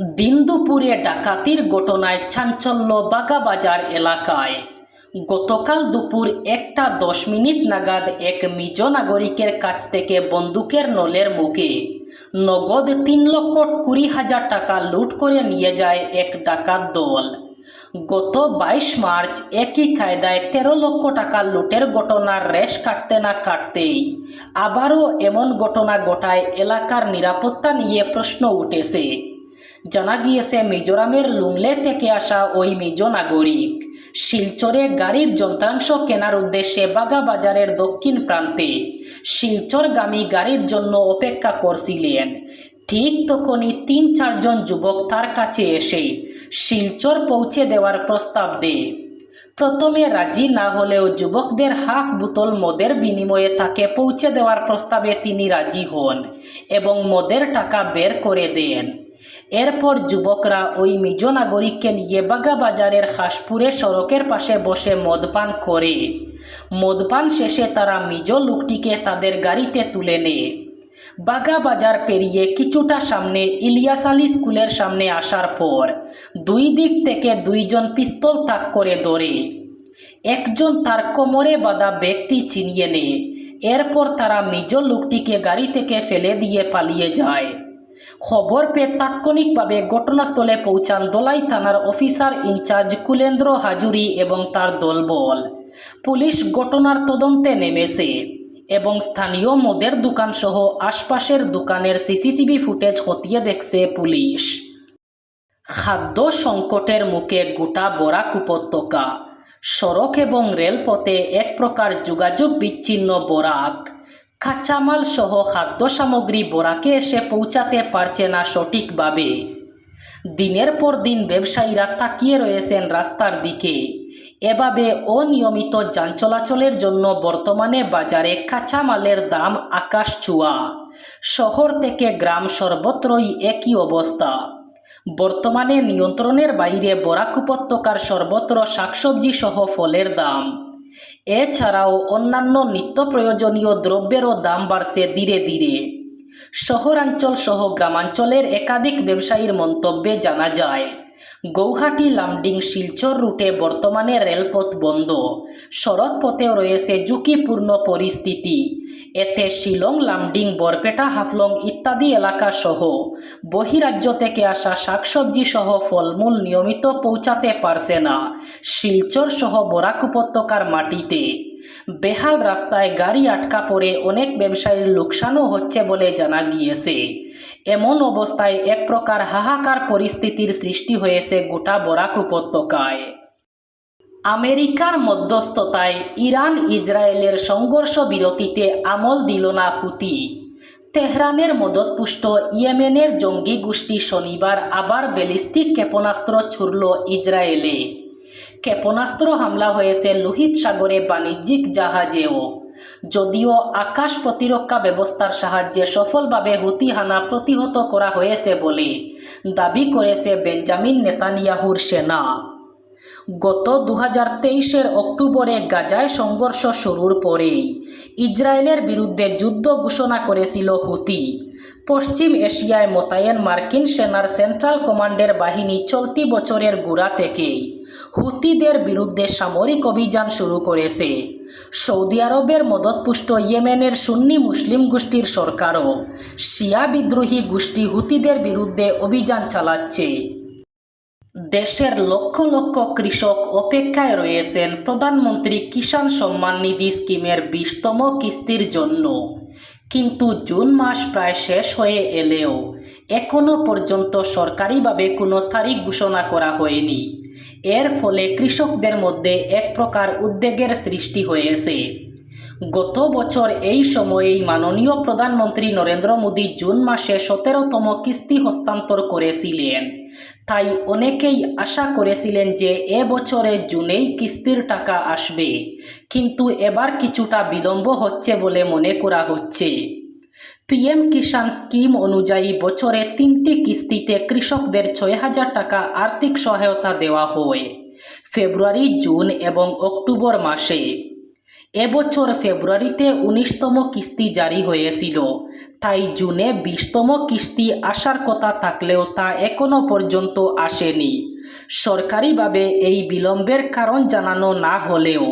দিন দুপুরে ডাকাতির ঘটনায় চাঞ্চল্য বাগাবাজার এলাকায়। গতকাল দুপুর একটা দশ মিনিট নাগাদ এক মিজ নাগরিকের কাছ থেকে বন্দুকের নলের মুখে নগদ তিন লক্ষ কুড়ি হাজার টাকা লুট করে নিয়ে যায় এক ডাকাত দল। গত বাইশ মার্চ একই কায়দায় তেরো লক্ষ টাকা লুটের ঘটনার রেশ কাটতে না কাটতেই আবারও এমন ঘটনা ঘটায় এলাকার নিরাপত্তা নিয়ে প্রশ্ন উঠেছে। জানা গিয়েছে, মিজোরামের লুংলে থেকে আসা ওই মিজো নাগরিক। শিলচরে গাড়ির যন্ত্রাংশ কেনার উদ্দেশ্যে বাগা বাজারের দক্ষিণ প্রান্তে শিলচরগামী গাড়ির জন্য অপেক্ষা করছিলেন। ঠিক তখনই তিন চারজন যুবক তার কাছে এসে শিলচর পৌঁছে দেওয়ার প্রস্তাব দেয়। প্রথমে রাজি না হলেও যুবকদের হাফ বোতল মদের বিনিময়ে তাকে পৌঁছে দেওয়ার প্রস্তাবে তিনি রাজি হন এবং মদের টাকা বের করে দেন। এরপর যুবকরা ওই মিজ নাগরিককে নিয়ে বাগা বাজারের হাসপুরে সড়কের পাশে বসে মদপান করে। মদপান শেষে তারা মিজ লোকটিকে তাদের গাড়িতে তুলে নেয়। বাগা বাজার পেরিয়ে কিছুটা সামনে ইলিয়াস আলী স্কুলের সামনে আসার পর দুই দিক থেকে দুইজন পিস্তল তাক করে ধরে। একজন তার কোমরে বাঁধা ব্যাগটি ছিনিয়ে নেয়। এরপর তারা মিজ লোকটিকে গাড়ি থেকে ফেলে দিয়ে পালিয়ে যায়। খবর পেয়ে তাৎক্ষণিকভাবে ঘটনাস্থলে পৌঁছান দোলাই থানার অফিসার ইনচার্জ কুলেন্দ্র হাজুরি এবং তার দলবল। পুলিশ ঘটনার তদন্তে নেমেছে এবং স্থানীয় মদের দোকান সহ আশপাশের দোকানের সিসিটিভি ফুটেজ খতিয়ে দেখছে পুলিশ। খাদ্য সংকটের মুখে গোটা বরাক উপত্যকা, সড়ক এবং রেলপথে এক প্রকার যোগাযোগ বিচ্ছিন্ন বরাক। কাঁচামাল সহ খাদ্য সামগ্রী বরাকে এসে পৌঁছাতে পারছে না সঠিকভাবে। দিনের পর দিন ব্যবসায়ীরা তাকিয়ে রয়েছেন রাস্তার দিকে। এভাবে অনিয়মিত যান চলাচলের জন্য বর্তমানে বাজারে কাঁচামালের দাম আকাশ ছোঁয়া। শহর থেকে গ্রাম সর্বত্রই একই অবস্থা। বর্তমানে নিয়ন্ত্রণের বাইরে বরাক উপত্যকার সর্বত্র শাকসবজি সহ ফলের দাম এছাড়াও অন্যান্য নিত্য প্রয়োজনীয় দ্রব্যেরও দাম বাড়ছে ধীরে ধীরে। শহরাঞ্চল সহ গ্রামাঞ্চলের একাধিক ব্যবসায়ীর মন্তব্যে জানা যায় গৌহাটি লামডিং শিলচর রুটে বর্তমানে রেলপথ বন্ধ। সড়ক পথেও রয়েছে ঝুঁকিপূর্ণ পরিস্থিতি এতে শিলং লামডিং বরপেটা হাফলং ইত্যাদি এলাকা সহ বহিরাজ্য থেকে আসা শাকসবজি সহ ফলমূল নিয়মিত পৌঁছাতে পারছে না। শিলচর সহ বরাক উপত্যকার মাটিতে। বেহাল রাস্তায় গাড়ি আটকা পড়ে অনেক ব্যবসায়ীর লোকসানও হচ্ছে বলে জানা গিয়েছে। এমন অবস্থায় এক প্রকার হাহাকার পরিস্থিতির সৃষ্টি হয়েছে গোটা বরাক উপত্যকায়। আমেরিকার মধ্যস্থতায় ইরান ইসরায়েলের সংঘর্ষ বিরতিতে আমল দিল না হুতি। তেহরানের মদতপুষ্ট ইয়েমেনের জঙ্গি গোষ্ঠী শনিবার আবার ব্যালিস্টিক ক্ষেপণাস্ত্র ছুড়ল ইসরায়েলে। ক্ষেপণাস্ত্র হামলা হয়েছে লোহিত সাগরে বাণিজ্যিক জাহাজেও। যদিও আকাশ প্রতিরক্ষা ব্যবস্থার সাহায্যে সফলভাবে হুতি হানা প্রতিহত করা হয়েছে বলে দাবি করেছে বেঞ্জামিন নেতানিয়াহুর সেনা। গত দু হাজার অক্টোবরে গাজায় সংঘর্ষ শুরুর পরেই ইসরায়েলের বিরুদ্ধে যুদ্ধ ঘোষণা করেছিল হুতি। পশ্চিম এশিয়ায় মোতায়েন মার্কিন সেনার সেন্ট্রাল কমান্ডের বাহিনী চলতি বছরের গোড়া থেকেই হুতিদের বিরুদ্ধে সামরিক অভিযান শুরু করেছে। সৌদি আরবের মদতপুষ্ট ইয়েমেনের সুন্নি মুসলিম গোষ্ঠীর সরকারও শিয়া বিদ্রোহী গোষ্ঠী হুতিদের বিরুদ্ধে অভিযান চালাচ্ছে। দেশের লক্ষ লক্ষ কৃষক অপেক্ষায় রয়েছেন প্রধানমন্ত্রী কিষাণ সম্মান নিধি স্কিমের বিশতম কিস্তির জন্য। কিন্তু জুন মাস প্রায় শেষ হয়ে এলেও এখনও পর্যন্ত সরকারিভাবে কোনো তারিখ ঘোষণা করা হয়নি। এর ফলে কৃষকদের মধ্যে এক প্রকার উদ্বেগের সৃষ্টি হয়েছে। গত বছর এই সময়েই মাননীয় প্রধানমন্ত্রী নরেন্দ্র মোদী জুন মাসে সতেরোতম কিস্তি হস্তান্তর করেছিলেন। তাই অনেকেই আশা করেছিলেন যে এ বছরে জুনেই কিস্তির টাকা আসবে। কিন্তু এবার কিছুটা বিলম্ব হচ্ছে বলে মনে করা হচ্ছে। পিএম কিষাণ স্কিম অনুযায়ী বছরে তিনটি কিস্তিতে কৃষকদের ছয় হাজার টাকা আর্থিক সহায়তা দেওয়া হয়। ফেব্রুয়ারি, জুন এবং অক্টোবর মাসে। এবছর ফেব্রুয়ারিতে উনিশতম কিস্তি জারি হয়েছিল। তাই জুনে বিশতম কিস্তি আসার কথা থাকলেও তা এখনও পর্যন্ত আসেনি। সরকারিভাবে এই বিলম্বের কারণ জানানো না হলেও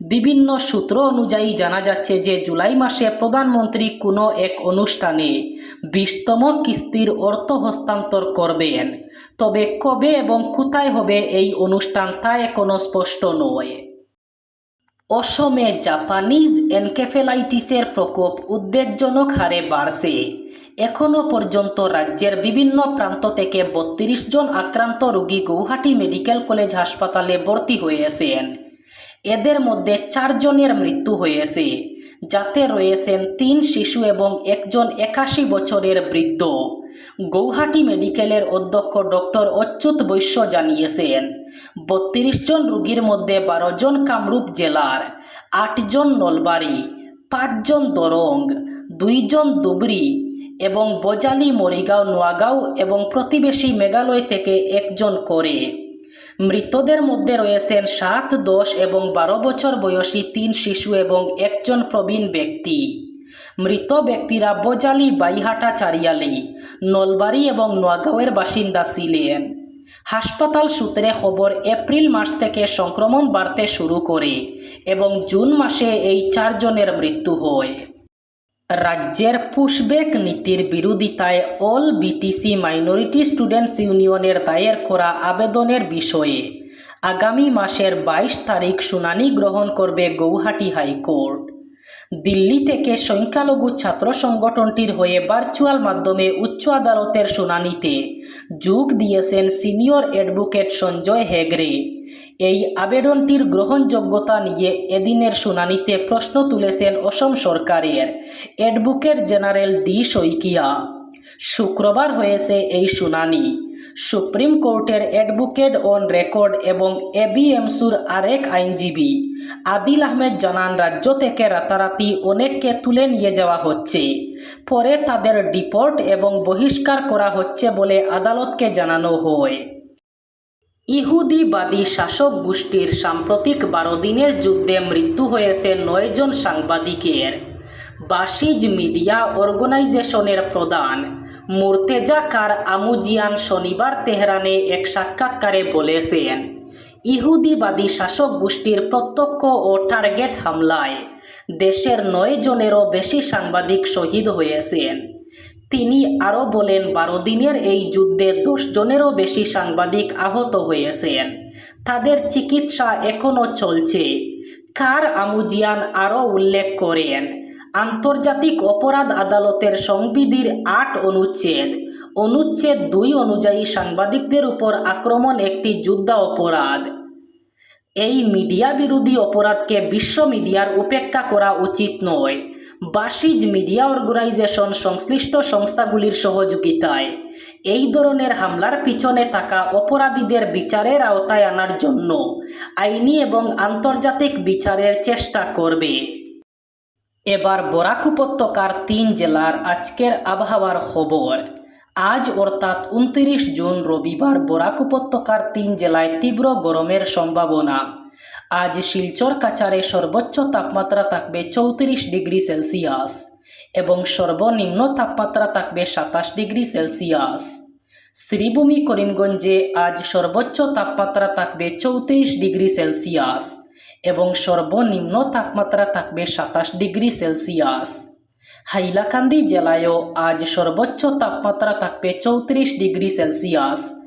বিভিন্ন সূত্র অনুযায়ী জানা যাচ্ছে যে জুলাই মাসে প্রধানমন্ত্রী কোনো এক অনুষ্ঠানে বিশতম কিস্তির অর্থ হস্তান্তর করবেন। তবে কবে এবং কোথায় হবে এই অনুষ্ঠান তা এখনও স্পষ্ট নয়। অসমে জাপানিজ এনকেফেলাইটিসের প্রকোপ উদ্বেগজনক হারে বাড়ছে। এখনও পর্যন্ত রাজ্যের বিভিন্ন প্রান্ত থেকে বত্রিশ জন আক্রান্ত রোগী গৌহাটি মেডিকেল কলেজ হাসপাতালে ভর্তি হয়েছেন। এদের মধ্যে চারজনের মৃত্যু হয়েছে, যাতে রয়েছেন তিন শিশু এবং একজন একাশি বছরের বৃদ্ধ। গৌহাটি মেডিকেলের অধ্যক্ষ ডক্টর অচ্যুত বৈশ্য জানিয়েছেন, বত্রিশ জন রোগীর মধ্যে বারো জন কামরূপ জেলার আটজন নলবাড়ি পাঁচজন দরং দুইজন দুবরি এবং বজালি মরিগাঁও, নোয়াগাঁও এবং প্রতিবেশী মেঘালয় থেকে একজন করে। মৃতদের মধ্যে রয়েছেন সাত, দশ এবং বারো বছর বয়সী তিন শিশু এবং একজন প্রবীণ ব্যক্তি। মৃত ব্যক্তিরা বজালি, বাইহাটা, চারিয়ালি, নলবাড়ি এবং নোয়াগাঁওয়ের বাসিন্দা ছিলেন। হাসপাতাল সূত্রে খবর, এপ্রিল মাস থেকে সংক্রমণ বাড়তে শুরু করে এবং জুন মাসে এই চারজনের মৃত্যু হয়। রাজ্যের পুশব্যাক নীতির বিরোধিতায় অল বিটিসি মাইনরিটি স্টুডেন্টস ইউনিয়নের দায়ের করা আবেদনের বিষয়ে আগামী মাসের বাইশ তারিখ শুনানি গ্রহণ করবে গৌহাটি হাইকোর্ট। দিল্লি থেকে সংখ্যালঘু ছাত্র সংগঠনটির হয়ে ভার্চুয়াল মাধ্যমে উচ্চ আদালতের শুনানিতে যোগ দিয়েছেন সিনিয়র অ্যাডভোকেট সঞ্জয় হেগড়ে। এই আবেদনটির গ্রহণযোগ্যতা নিয়ে এদিনের শুনানিতে প্রশ্ন তুলেছেন অসম সরকারের অ্যাডভোকেট জেনারেল ডি শইকিয়া। শুক্রবার হয়েছে এই শুনানি। সুপ্রিম কোর্টের অ্যাডভোকেট অন রেকর্ড এবং এবিএমসুর আরেক আইনজীবী আদিল আহমেদ জানান, রাজ্য থেকে রাতারাতি অনেককে তুলে নিয়ে যাওয়া হচ্ছে। পরে তাদের ডিপোর্ট এবং বহিষ্কার করা হচ্ছে বলে আদালতকে জানানো হয়। ইহুদিবাদী শাসক গোষ্ঠীর সাম্প্রতিক বারো দিনের যুদ্ধে মৃত্যু হয়েছে নয়জন সাংবাদিকের। বাসিজ মিডিয়া অর্গানাইজেশনের প্রধান মুর্তেজা কার আমুজিয়ান শনিবার তেহরানে এক সাক্ষাৎকারে বলেছেন, ইহুদিবাদী শাসক গোষ্ঠীর প্রত্যক্ষ ও টার্গেট হামলায় দেশের নয় জনেরও বেশি সাংবাদিক শহীদ হয়েছেন। তিনি আরও বলেন বারো দিনের এই যুদ্ধে দশ জনেরও বেশি সাংবাদিক আহত হয়েছেন। তাদের চিকিৎসা এখনও চলছে। কার আমুজিয়ান আরও উল্লেখ করেন, আন্তর্জাতিক অপরাধ আদালতের সংবিধির আট অনুচ্ছেদ। অনুচ্ছেদ দুই অনুযায়ী সাংবাদিকদের উপর আক্রমণ একটি যুদ্ধ অপরাধ। এই মিডিয়া বিরোধী অপরাধকে বিশ্ব মিডিয়ার উপেক্ষা করা উচিত নয়। বাসিজ মিডিয়া অর্গানাইজেশন সংশ্লিষ্ট সংস্থাগুলির সহযোগিতায়। এই ধরনের হামলার পিছনে থাকা অপরাধীদের বিচারের আওতায় আনার জন্য আইনি এবং আন্তর্জাতিক বিচারের চেষ্টা করবে। এবার বরাক উপত্যকার তিন জেলার আজকের আবহাওয়ার খবর। আজ অর্থাৎ উনত্রিশ জুন রবিবার বরাক উপত্যকার তিন জেলায় তীব্র গরমের সম্ভাবনা। আজ শিলচর কাচারে সর্বোচ্চ তাপমাত্রা থাকবে চৌত্রিশ ডিগ্রি সেলসিয়াস এবং সর্বনিম্ন তাপমাত্রা থাকবে সাতাশ ডিগ্রি সেলসিয়াস। শ্রীভূমি করিমগঞ্জে আজ সর্বোচ্চ তাপমাত্রা থাকবে চৌত্রিশ ডিগ্রি সেলসিয়াস এবং সর্বনিম্ন তাপমাত্রা থাকবে সাতাশ ডিগ্রি সেলসিয়াস। হাইলাকান্দি জেলায়ও আজ সর্বোচ্চ তাপমাত্রা থাকবে চৌত্রিশ ডিগ্রি সেলসিয়াস